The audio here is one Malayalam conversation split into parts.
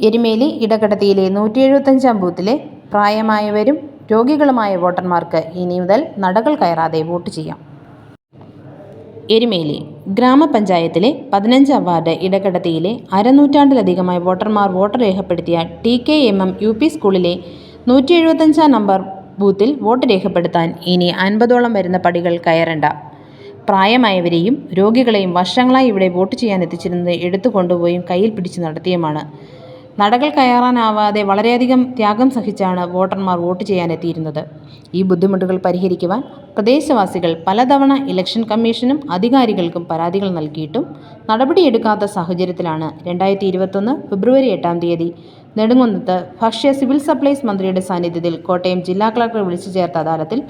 എരുമേലി ഇടക്കടത്തിയിലെ നൂറ്റി എഴുപത്തഞ്ചാം ബൂത്തിലെ പ്രായമായവരും രോഗികളുമായ വോട്ടർമാർക്ക് ഇനി മുതൽ നടകൾ കയറാതെ വോട്ട് ചെയ്യാം. എരുമേലി ഗ്രാമപഞ്ചായത്തിലെ പതിനഞ്ചാം വാർഡ് ഇടക്കടത്തിയിലെ അരനൂറ്റാണ്ടിലധികമായി വോട്ടർമാർ വോട്ട് രേഖപ്പെടുത്തിയ T K M M U P സ്കൂളിലെ നൂറ്റി എഴുപത്തഞ്ചാം നമ്പർ ബൂത്തിൽ വോട്ട് രേഖപ്പെടുത്താൻ ഇനി അൻപതോളം വരുന്ന പടികൾ കയറണ്ട. പ്രായമായവരെയും രോഗികളെയും വർഷങ്ങളായി ഇവിടെ വോട്ട് ചെയ്യാൻ എത്തിച്ചിരുന്നത് എടുത്തു കൊണ്ടുപോയും കയ്യിൽ പിടിച്ച് നടത്തിയുമാണ്. നടകൾ കയറാനാവാതെ വളരെയധികം ത്യാഗം സഹിച്ചാണ് വോട്ടർമാർ വോട്ട് ചെയ്യാനെത്തിയിരുന്നത്. ഈ ബുദ്ധിമുട്ടുകൾ പരിഹരിക്കുവാൻ പ്രദേശവാസികൾ പലതവണ ഇലക്ഷൻ കമ്മീഷനും അധികാരികൾക്കും പരാതികൾ നൽകിയിട്ടും നടപടിയെടുക്കാത്ത സാഹചര്യത്തിലാണ് രണ്ടായിരത്തി ഇരുപത്തൊന്ന് ഫെബ്രുവരി എട്ടാം തീയതി നെടുങ്കുന്നത്ത് ഭക്ഷ്യ സിവിൽ സപ്ലൈസ് മന്ത്രിയുടെ സാന്നിധ്യത്തിൽ കോട്ടയം ജില്ലാ കളക്ടർ വിളിച്ചു ചേർത്ത അദാലത്തിൽ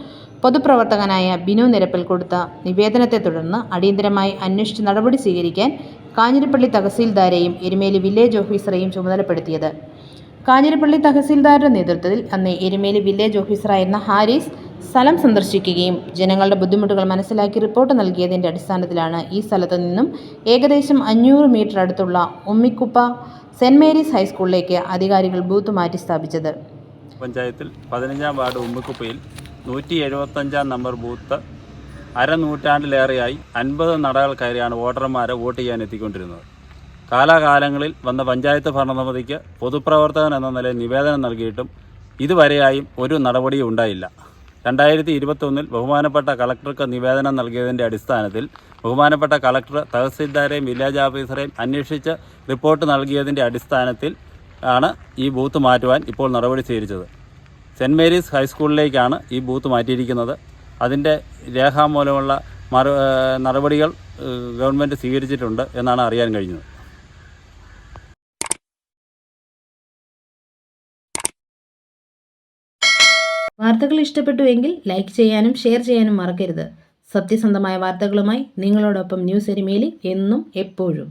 പൊതുപ്രവർത്തകനായ ബിനു നിരപ്പിൽ കൊടുത്ത നിവേദനത്തെ തുടർന്ന് അടിയന്തരമായി അന്വേഷിച്ച് നടപടി സ്വീകരിക്കാൻ കാഞ്ഞിരപ്പള്ളി തഹസീൽദാരെയും എരുമേലി വില്ലേജ് ഓഫീസറെയും ചുമതലപ്പെടുത്തിയത്. കാഞ്ഞിരപ്പള്ളി തഹസീൽദാരുടെ നേതൃത്വത്തിൽ അന്ന് എരുമേലി വില്ലേജ് ഓഫീസറായിരുന്ന ഹാരിസ് സ്ഥലം സന്ദർശിക്കുകയും ജനങ്ങളുടെ ബുദ്ധിമുട്ടുകൾ മനസ്സിലാക്കി റിപ്പോർട്ട് നൽകിയതിന്റെ അടിസ്ഥാനത്തിലാണ് ഈ സ്ഥലത്തു നിന്നും ഏകദേശം അഞ്ഞൂറ് മീറ്റർ അടുത്തുള്ള ഉമ്മിക്കുപ്പ സെന്റ് മേരീസ് ഹൈസ്കൂളിലേക്ക് അധികാരികൾ ബൂത്ത് മാറ്റി സ്ഥാപിച്ചത്. പഞ്ചായത്തിൽ പതിനഞ്ചാം വാർഡ് ഉമ്മിക്കുപ്പയിൽ നൂറ്റി എഴുപത്തഞ്ചാം നമ്പർ ബൂത്ത് അരനൂറ്റാണ്ടിലേറെയായി അൻപത് നടകൾ കയറിയാണ് വോട്ടർമാരെ വോട്ട് ചെയ്യാൻ എത്തിക്കൊണ്ടിരുന്നത്. കാലാകാലങ്ങളിൽ വന്ന പഞ്ചായത്ത് ഭരണസമിതിക്ക് പൊതുപ്രവർത്തകൻ എന്ന നിലയിൽ നിവേദനം നൽകിയിട്ടും ഇതുവരെയായും ഒരു നടപടിയും ഉണ്ടായില്ല. രണ്ടായിരത്തി ഇരുപത്തൊന്നിൽ ബഹുമാനപ്പെട്ട കളക്ടർക്ക് നിവേദനം നൽകിയതിന്റെ അടിസ്ഥാനത്തിൽ ബഹുമാനപ്പെട്ട കളക്ടർ തഹസീൽദാരെയും വില്ലേജ് ഓഫീസറെയും അന്വേഷിച്ച് റിപ്പോർട്ട് നൽകിയതിന്റെ അടിസ്ഥാനത്തിൽ ആണ് ഈ ബൂത്ത് മാറ്റുവാൻ ഇപ്പോൾ നടപടി സ്വീകരിച്ചത്. സെന്റ് മേരീസ് ഹൈസ്കൂളിലേക്കാണ് ഈ ബൂത്ത് മാറ്റിയിരിക്കുന്നത്. അതിന്റെ രേഖാമൂലമുള്ള മറു നടപടികൾ ഗവൺമെന്റ് സ്വീകരിച്ചിട്ടുണ്ട് എന്നാണ് അറിയാൻ കഴിഞ്ഞത്. വാർത്തകൾ ഇഷ്ടപ്പെട്ടുവെങ്കിൽ ലൈക്ക് ചെയ്യാനും ഷെയർ ചെയ്യാനും മറക്കരുത്. സത്യസന്ധമായ വാർത്തകളുമായി നിങ്ങളോടൊപ്പം ന്യൂസ് എരുമേലി എന്നും എപ്പോഴും.